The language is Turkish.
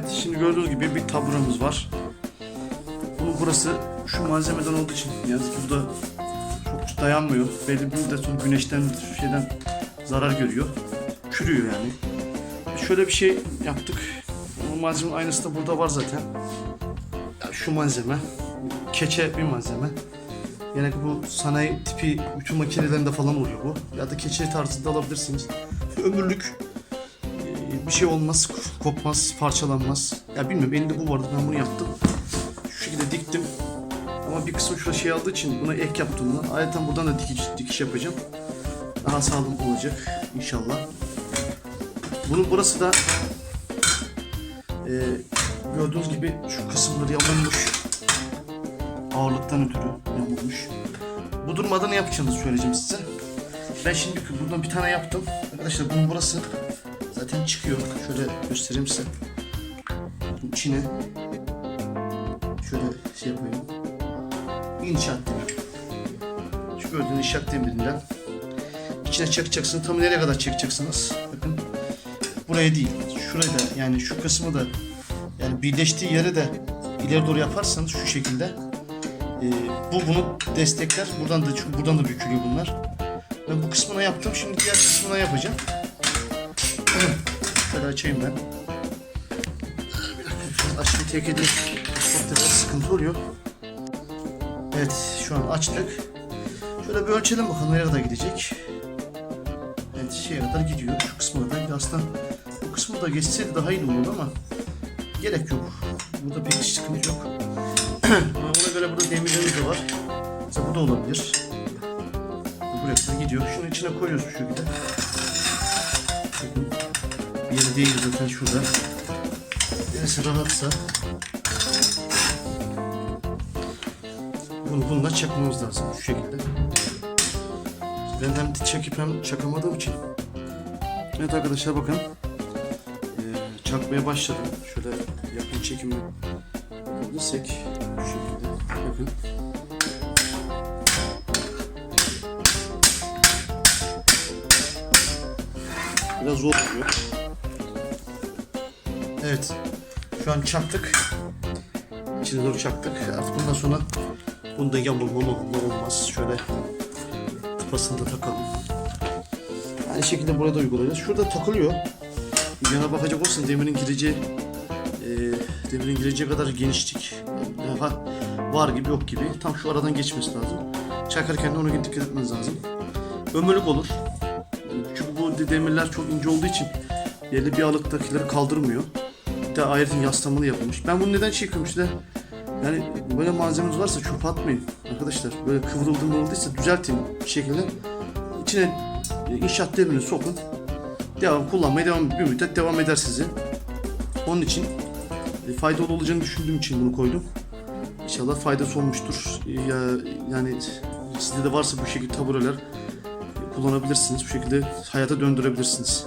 Evet şimdi gördüğünüz gibi bir taburamız var. Bu burası şu malzemeden olduğu için yani burada çok dayanmıyor. Belli bir müddet sonra güneşten şeyden zarar görüyor. Çürüyor yani. Şöyle bir şey yaptık. Bu malzemenin aynısı da burada var zaten. Yani şu malzeme. Keçe bir malzeme. Yani bu sanayi tipi bütün makinelerinde falan oluyor bu. Ya da keçe tarzında alabilirsiniz. Ömürlük bir şey olmaz, kopmaz, parçalanmaz. Ya bilmiyorum elimde bu vardı ben bunu yaptım. Şu şekilde diktim. Ama bir kısmı şurada şey aldığı için buna ek yaptım bunu. Ayrıca buradan da dikiş, dikiş yapacağım. Daha sağlam olacak inşallah. Bunun burası da e, gördüğünüz gibi şu kısımları yamulmuş. Ağırlıktan ötürü yamulmuş. Bu durumda ne yapacağınızı söyleyeceğim size. Ben şimdi buradan bir tane yaptım. Arkadaşlar bunun burası zaten çıkıyor. Şöyle göstereyim size. Bunun içine şöyle şey yapayım. İnşaat demiri. Şu gördüğünüz inşaat demirinden içine çakacaksınız. Tam nereye kadar çekeceksiniz? Bakın buraya değil. Şurayı da yani şu kısmı da yani birleştiği yeri de ileri doğru yaparsanız şu şekilde e, bu bunu destekler. Buradan da çünkü buradan da bükülüyor bunlar. Ben bu kısmına yaptım. Şimdi diğer kısmına yapacağım. Şöyle açayım ben. Açmayı tek edeyim. Çok biraz sıkıntı oluyor. Evet şu an açtık. Şöyle bir ölçelim bakalım nereye kadar gidecek. Evet şeye kadar gidiyor. Şu kısmına kadar. Aslında bu kısmı da geçseydi daha iyi olurdu ama gerek yok. Burada pek sıkıntı yok. Ama Ona göre burada demirlerimiz de var. Mesela bu da olabilir. Buraya kadar gidiyor. Şunu içine koyuyoruz şu şekilde. Bakın, yeri değil zaten şurada. Neresi rahatsa bunu bununla çakmamız lazım şu şekilde. Ben hem çekip hem çakamadığım için. Evet arkadaşlar bakın. Ee, çakmaya başladım. Şöyle yakın çekimi yapabilirsek şu şekilde. Bakın. Biraz zor oluyor. Evet. Şu an çaktık. İçine doğru çaktık. Artık bundan sonra bunda yamulma mamulma olmaz. Şöyle tıpasını da takalım. Aynı şekilde burada uygulayacağız. Şurada takılıyor. Yana bakacak olsun demirin gireceği e, demirin gireceği kadar genişlik daha var gibi yok gibi. Tam şu aradan geçmesi lazım. Çakarken de ona dikkat etmeniz lazım. Ömürlük olur. Çünkü bu demirler çok ince olduğu için yerli bir alıktakileri kaldırmıyor. De ayrıca yaslamını yapılmış. Ben bunu neden çekiyorum işte. Yani böyle malzemeniz varsa çöp atmayın arkadaşlar. Böyle kıvrıldı mıvrıldıysa düzeltin bir şekilde. İçine e, inşaat demirini sokun. Devam kullanmaya devam bir müddet devam eder sizi. Onun için e, faydalı olacağını düşündüğüm için bunu koydum. İnşallah faydası olmuştur. E, Ya, yani sizde de varsa bu şekilde tabureler kullanabilirsiniz. Bu şekilde hayata döndürebilirsiniz.